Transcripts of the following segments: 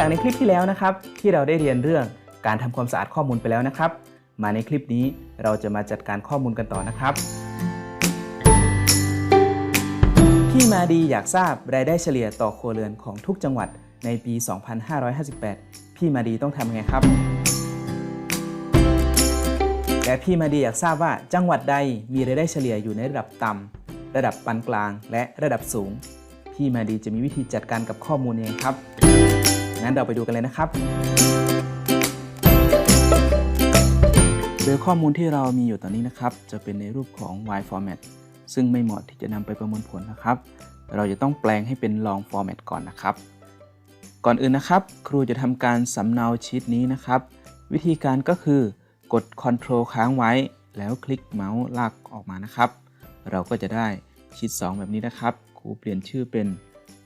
จากในคลิปที่แล้วนะครับ ที่เราได้เรียนเรื่องการทำความสะอาดข้อมูลไปแล้วนะครับ มาในคลิปนี้เราจะมาจัดการข้อมูลกันต่อนะครับพี่มาดีอยากทราบรายได้เฉลี่ยต่อครัวเรือนของทุกจังหวัดในปี 2558 พี่มาดีต้องทำไงครับ และพี่มาดีอยากทราบว่าจังหวัดใดมีรายได้เฉลี่ยอยู่ในระดับต่ำระดับปานกลาง และระดับสูง พี่มาดีจะมีวิธีจัดการกับข้อมูลยังไงครับ งั้นเราไปดูกันเลยนะครับโดยข้อมูลที่เรามีอยู่ตอนนี้นะครับ จะเป็นในรูปของ Y format ซึ่งไม่เหมาะที่จะนำไปประมวลผลนะครับ เราจะต้องแปลงให้เป็น long format ก่อนนะครับ ก่อนอื่นนะครับ ครูจะทำการสำเนาชีตนี้นะครับ วิธีการก็คือกด Ctrl ค้างไว้ แล้วคลิกเมาส์ลากออกมานะครับ เราก็จะได้ชีต2แบบนี้นะครับ ครูเปลี่ยนชื่อเป็น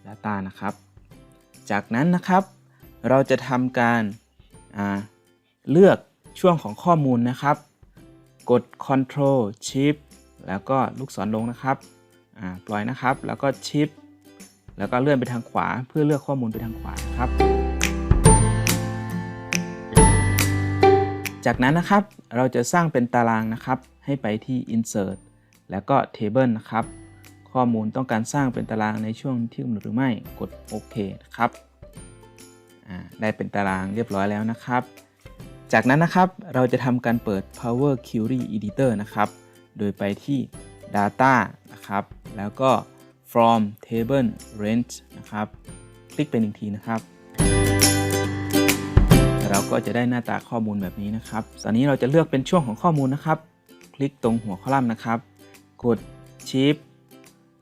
Data นะครับ จากนั้นนะครับ เราจะทำการาเลือกช่วงของข้อมูลนะครับ กด Ctrl Shift แล้วก็ลูกศรลงนะครับปล่อยนะครับ แล้วก็ Shift แล้วก็เลื่อนไปทางขวาเพื่อเลือกข้อมูลไปทางขวาครับ จากนั้นนะครับเราจะสร้างเป็นตารางนะครับ ให้ไปที่ Insert แล้วก็ Table นะครับ ข้อมูลต้องการสร้างเป็นตารางในช่วงที่กำหนดหรือไม่ กดโอเคนะครับ ได้เป็นตารางเรียบร้อยแล้วนะครับ จากนั้นนะครับเราจะทำการเปิด Power Query Editor นะครับ โดยไปที่ Data นะครับ แล้วก็ From Table Range นะครับ คลิกไปหนึ่งทีนะครับ เราก็จะได้หน้าตาข้อมูลแบบนี้นะครับ ตอนนี้เราจะเลือกเป็นช่วงของข้อมูลนะครับ คลิกตรงหัวคอลัมน์นะครับ กด Shift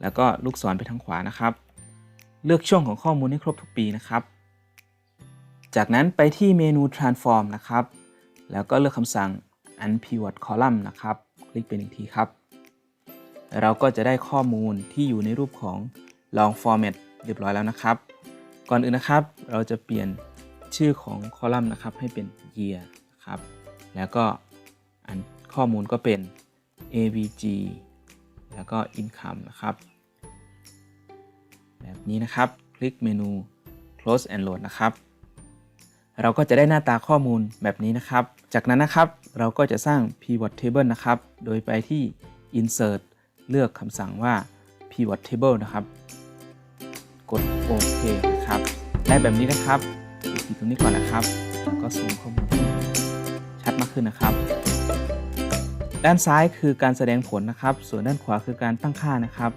แล้วก็ลูกศรไปทางขวานะครับ เลือกช่วงของข้อมูลให้ครบทุกปีนะครับ จากนั้นไปที่เมนู transform นะครับ แล้วก็เลือกคำสั่ง unpivot column นะครับ คลิกไปหนึ่งทีครับ เราก็จะได้ข้อมูลที่อยู่ในรูปของ long format เรียบร้อยแล้วนะครับ ก่อนอื่นนะครับ เราจะเปลี่ยนชื่อของคอลัมน์นะครับให้เป็น year นะครับ แล้วก็อันข้อมูลก็เป็น avg แล้วก็ income นะครับ แบบนี้นะครับ คลิกเมนู close and load นะครับ เราก็จะได้หน้าตาข้อมูลแบบนี้นะครับ จากนั้นนะครับเราก็จะสร้าง pivot table นะครับ โดยไปที่ insert เลือกคำสั่งว่า pivot table นะครับ กดโอเคนะครับได้แบบนี้นะครับดูที่ตรงนี้ก่อนนะครับ แล้วก็ซูมข้อมูลให้ชัดมากขึ้นนะครับ ด้านซ้ายคือการแสดงผลนะครับ ส่วนด้านขวาคือการตั้งค่านะครับ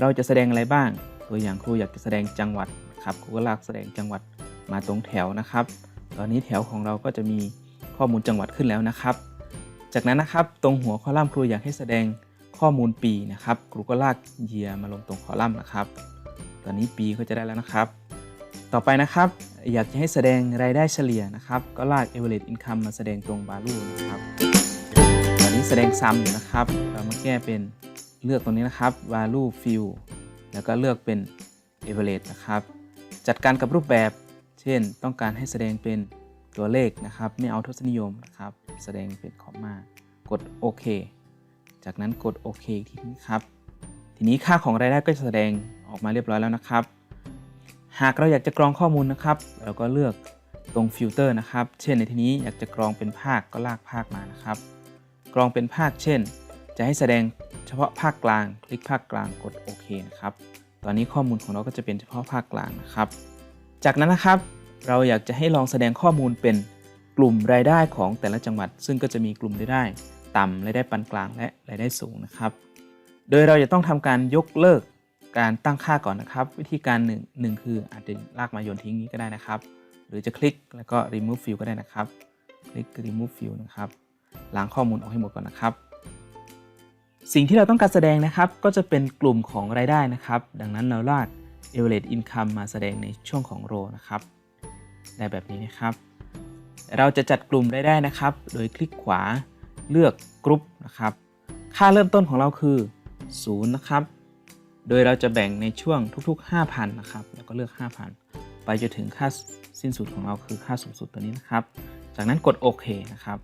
เราจะแสดงอะไรบ้าง ตัวอย่างครูอยากจะแสดงจังหวัดครับครูก็ลากแสดงจังหวัดมาตรงแถวนะครับ ตอนนี้แถวของเราก็จะมีข้อมูลจังหวัดขึ้นแล้วนะครับ จากนั้นนะครับตรงหัวคอลัมน์ครูอยากให้แสดงข้อมูลปีนะครับครูก็ลากเยียมาลงตรงคอลัมน์นะครับ ตอนนี้ปีก็จะได้แล้วนะครับ ต่อไปนะครับอยากจะให้แสดงรายได้เฉลี่ยนะครับ ก็ลาก average income มาแสดงตรง value นะครับ ตอนนี้แสดงซ้ำอยู่นะครับ เรามาแก้เป็นเลือกตรงนี้นะครับ value fill แล้วก็เลือกเป็น average นะครับ จัดการกับรูปแบบ ช่น ต้องการให้แสดงเป็นตัวเลขนะครับ ไม่เอาทศนิยมนะครับ แสดงเป็นคอมมากดโอเคจากนั้นกดโอเคอีกทีนี้ครับ ทีนี้ค่าของรายได้ก็จะแสดงออกมาเรียบร้อยแล้วนะครับ หากเราอยากจะกรองข้อมูลนะครับ เราก็เลือกตรงฟิลเตอร์นะครับ เช่นในที่นี้อยากจะกรองเป็นภาคก็ลากภาคมานะครับ กรองเป็นภาค เช่น จะให้แสดงเฉพาะภาคกลาง คลิกภาคกลางกดโอเคนะครับ ตอนนี้ข้อมูลของเราก็จะเป็นเฉพาะภาคกลางนะครับ จากนั้นนะครับ เราอยากจะให้ลองแสดงข้อมูลเป็นกลุ่มรายได้ของแต่ละจังหวัด ซึ่งก็จะมีกลุ่มรายได้ ต่ำรายได้ปานกลางและรายได้สูงนะครับ โดยเราจะต้องทำการยกเลิกการตั้งค่าก่อนนะครับ วิธีการหนึ่งหนึ่งคืออาจจะลากมาโยนทิ้งนี้ก็ได้นะครับ หรือจะคลิกแล้วก็ remove field ก็ได้นะครับ คลิก remove field นะครับล้างข้อมูลออกให้หมดก่อนนะครับ สิ่งที่เราต้องการแสดงนะครับก็จะเป็นกลุ่มของรายได้นะครับ ดังนั้นเราลาก average income มาแสดงในช่วงของ row นะครับ ได้แบบนี้นะครับ เราจะจัดกลุ่มรายได้นะครับ โดยคลิกขวาเลือกกรุ๊ปนะครับ ค่าเริ่มต้นของเราคือ0นะครับ โดยเราจะแบ่งในช่วงทุก ๆ 5,000นะครับ แล้วก็เลือก 5,000 ไปจนถึงค่าสิ้นสุดของเราคือค่าสูงสุดตัวนี้นะครับ จากนั้นกดโอเคนะครับ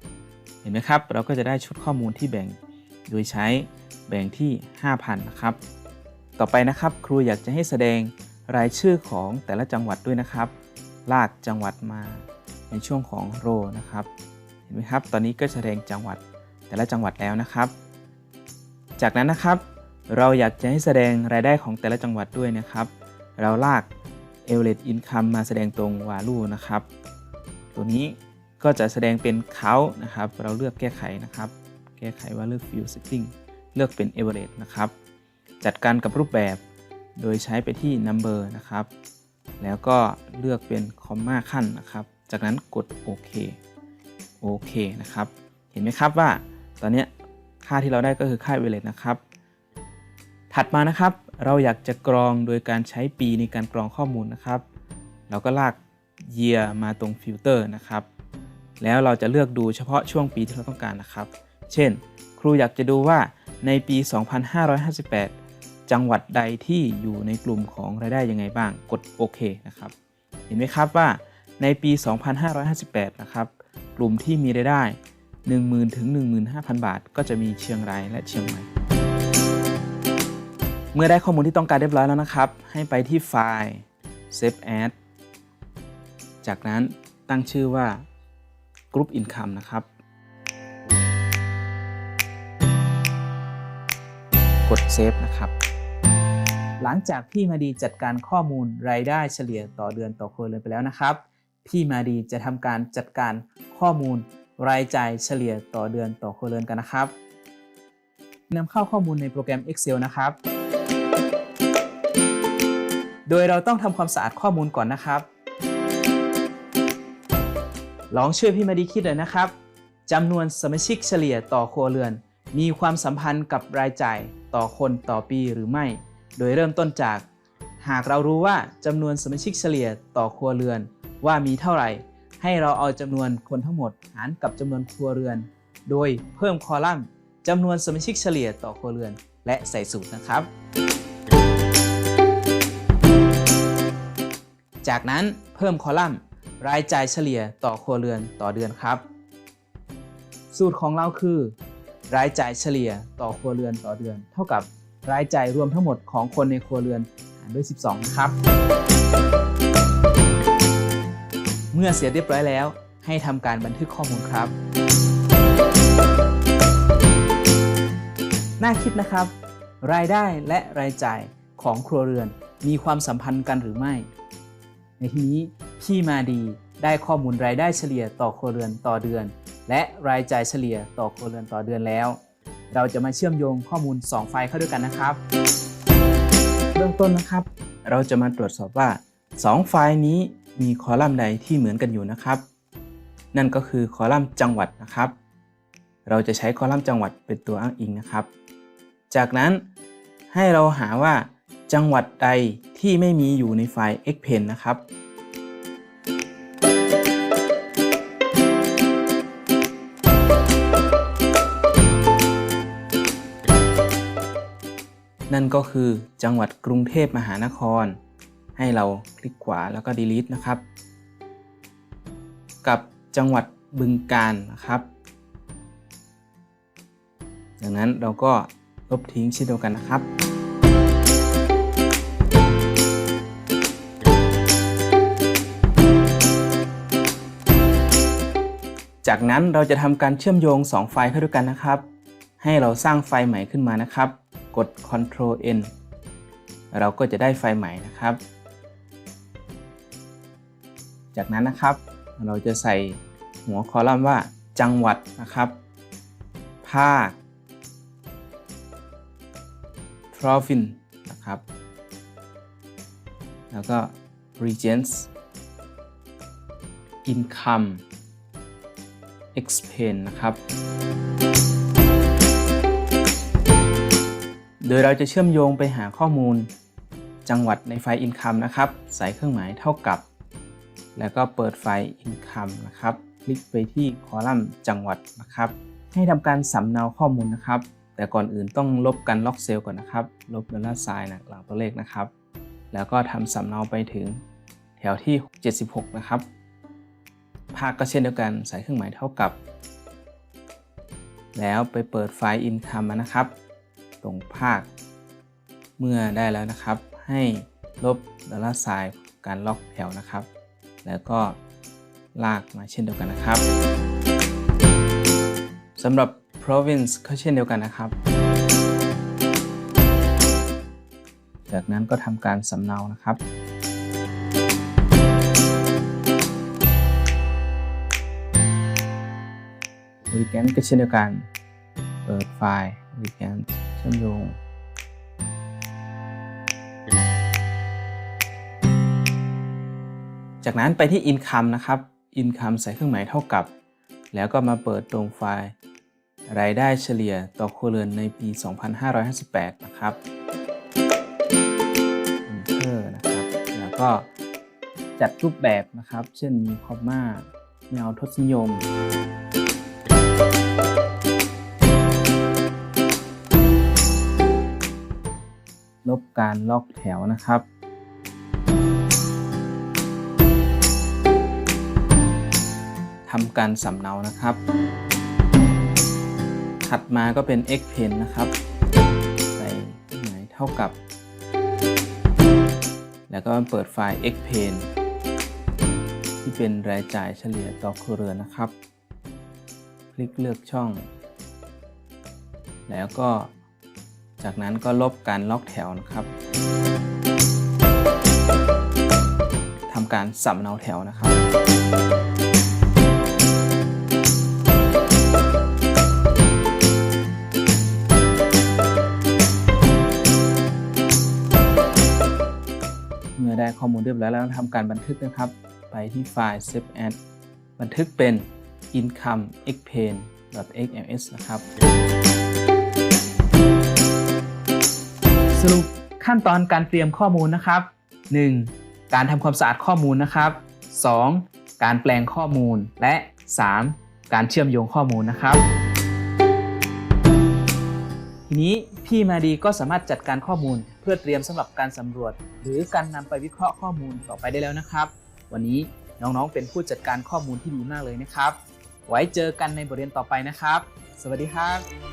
เห็นไหมครับ เราก็จะได้ชุดข้อมูลที่แบ่ง โดยใช้แบ่งที่ 5,000นะครับ ต่อไปนะครับ ครูอยากจะให้แสดงรายชื่อของแต่ละจังหวัดด้วยนะครับ ลากจังหวัดมาในช่วงของโรนะครับ เห็นไหมครับ ตอนนี้ก็แสดงจังหวัดแต่ละจังหวัดแล้วนะครับ จากนั้นนะครับ เราอยากจะให้แสดงรายได้ของแต่ละจังหวัดด้วยนะครับ เราลาก a v e r a g e Income มาแสดงตรง Value นะครับ ตัวนี้ก็จะแสดงเป็นเขานะครับ เราเลือกแก้ไขนะครับ แก้ไขว่าเลือก Field Setting เลือกเป็น Average นะครับ จัดการกับรูปแบบ โดยใช้ไปที่ Number นะครับ แล้วก็เลือกเป็นคอมมาขั้นนะครับ จากนั้นกดโอเคโอเคนะครับ เห็นไหมครับว่าตอนนี้ค่าที่เราได้ก็คือค่า average นะครับ ถัดมานะครับเราอยากจะกรองโดยการใช้ปีในการกรองข้อมูลนะครับ เราก็ลาก year มาตรงฟิลเตอร์นะครับ แล้วเราจะเลือกดูเฉพาะช่วงปีที่เราต้องการนะครับ เช่น ครูอยากจะดูว่าในปี 2558 จังหวัดใดที่อยู่ในกลุ่มของรายได้ยังไงบ้าง กดโอเคนะครับ เห็นไหมครับว่าในปี 2558 นะครับ กลุ่มที่มีรายได้ 10,000 ถึง 15,000 บาท ก็จะมีเชียงรายและเชียงใหม่ เมื่อได้ข้อมูลที่ต้องการเรียบร้อยแล้วนะครับ ให้ไปที่ไฟล์ Save As จากนั้นตั้งชื่อว่า Group Income นะครับ กด Save นะครับ หลังจากพี่มาดีจัดการข้อมูลรายได้เฉลี่ยต่อเดือนต่อครัวเรือนไปแล้วนะครับ พี่มาดีจะทำการจัดการข้อมูลรายจ่ายเฉลี่ยต่อเดือนต่อครัวเรือนกันนะครับนำเข้าข้อมูลในโปรแกรม Excel นะครับ โดยเราต้องทำความสะอาดข้อมูลก่อนนะครับ ลองช่วยพี่มาดีคิดเลยนะครับจำนวนสมาชิกเฉลี่ยต่อครัวเรือน มีความสัมพันธ์กับรายจ่ายต่อคนต่อปีหรือไม่ โดยเริ่มต้นจาก หากเรารู้ว่าจำนวนสมาชิกเฉลี่ยต่อครัวเรือนว่ามีเท่าไหร่ ให้เราเอาจำนวนคนทั้งหมดหารกับจำนวนครัวเรือน โดยเพิ่มคอลัมน์จำนวนสมาชิกเฉลี่ยต่อครัวเรือน และใส่สูตรนะครับ จากนั้นเพิ่มคอลัมน์ รายจ่ายเฉลี่ยต่อครัวเรือนต่อเดือนครับ สูตรของเราคือ รายจ่ายเฉลี่ยต่อครัวเรือนต่อเดือน เท่ากับ รายจ่ายรวมทั้งหมดของคนในครัวเรือนหารด้วย 12นะครับ เมื่อเสร็จเรียบร้อยแล้ว ให้ทำการบันทึกข้อมูลครับ น่าคิดนะครับ รายได้และรายจ่ายของครัวเรือนมีความสัมพันธ์กันหรือไม่ ในที่นี้พี่มาดีได้ข้อมูลรายได้เฉลี่ยต่อครัวเรือนต่อเดือน และรายจ่ายเฉลี่ยต่อครัวเรือนต่อเดือนแล้ว เราจะมาเชื่อมโยงข้อมูล 2 ไฟล์เข้าด้วยกันนะครับ เบื้องต้นนะครับ เราจะมาตรวจสอบว่า 2 ไฟล์นี้มีคอลัมน์ใดที่เหมือนกันอยู่นะครับ นั่นก็คือคอลัมน์จังหวัดนะครับ เราจะใช้คอลัมน์จังหวัดเป็นตัวอ้างอิงนะครับ จากนั้นให้เราหาว่าจังหวัดใดที่ไม่มีอยู่ในไฟล์ Xpen นะครับ นั่นก็คือจังหวัดกรุงเทพมหานคร ให้เราคลิกขวาแล้วก็ delete นะครับ กับจังหวัดบึงกาฬนะครับ ดังนั้นเราก็ลบทิ้งเช่นเดียวกันนะครับจากนั้นเราจะทำการเชื่อมโยง 2 ไฟล์เข้าด้วยกันนะครับ ให้เราสร้างไฟล์ใหม่ขึ้นมานะครับ กด Ctrl N เราก็จะได้ไฟล์ใหม่นะครับ จากนั้นนะครับ เราจะใส่หัวคอลัมน์ว่าจังหวัดนะครับ ภาค province นะครับ แล้วก็ regions income expense นะครับ ดยเราจะเชื่อมโยงไปหาข้อมูล จังหวัดในไฟล์ income นะครับ ใส่เครื่องหมายเท่ากับ แล้วก็เปิดไฟล์ income นะครับ คลิกไปที่คอลัมน์จังหวัดนะครับ ให้ทำการสำเนาข้อมูลนะครับ แต่ก่อนอื่นต้องลบกันล็อกเซลล์ก่อนนะครับ ลบดอลลาร์ไซน์หลังตัวเลขนะครับ แล้วก็ทำสำเนาไปถึงแถวที่ 76 นะครับ ภาคก็เช่นเดียวกัน ใส่เครื่องหมายเท่ากับ แล้วไปเปิดไฟล์ income นะครับ ตรงภาค เมื่อได้แล้วนะครับ ให้ลบดอลลาร์ไซน์การล็อกแถวนะครับ แล้วก็ลากมาเช่นเดียวกันนะครับสำหรับ province ก็เช่นเดียวกันนะครับ จากนั้นก็ทำการสำเนานะครับวีแกนก็เช่นเดียวกัน เปิดไฟล์วีแกน ชื่อมโยงจากนั้นไปที่ income นะครับ income ใส่เครื่องหมายเท่ากับ แล้วก็มาเปิดตรงไฟล์ รายได้เฉลี่ยต่อครัวเรือนในปี 2558 นะครับ Enter นะครับ แล้วก็จัดรูปแบบนะครับ เช่นมีคอมมาไม่เอาทศนิยม ลบการลอกแถวนะครับ ทำการสำเนานะครับ ถัดมาก็เป็น X Pen นะครับ ใส่หมายเท่ากับ แล้วก็เปิดไฟล์ X Pen ที่เป็นรายจ่ายเฉลี่ยต่อครัวเรือนนะครับ คลิกเลือกช่อง แล้วก็ จากนั้นก็ลบการล็อกแถวนะครับทำการสำเนาแถวนะครับ เมื่อได้ข้อมูลเรียบร้อยแล้วทำการบันทึกนะครับ ไปที่ไฟล์ save as บันทึกเป็น income xpain xms นะครับ สรุปขั้นตอนการเตรียมข้อมูลนะครับ 1. การทำความสะอาดข้อมูลนะครับ 2. การแปลงข้อมูลและ 3. การเชื่อมโยงข้อมูลนะครับ ทีนี้พี่มาดีก็สามารถจัดการข้อมูลเพื่อเตรียมสำหรับการสำรวจ หรือการนำไปวิเคราะห์ข้อมูลต่อไปได้แล้วนะครับ วันนี้น้องๆ เป็นผู้จัดการข้อมูลที่ดีมากเลยนะครับ ไว้เจอกันในบทเรียนต่อไปนะครับ สวัสดีครับ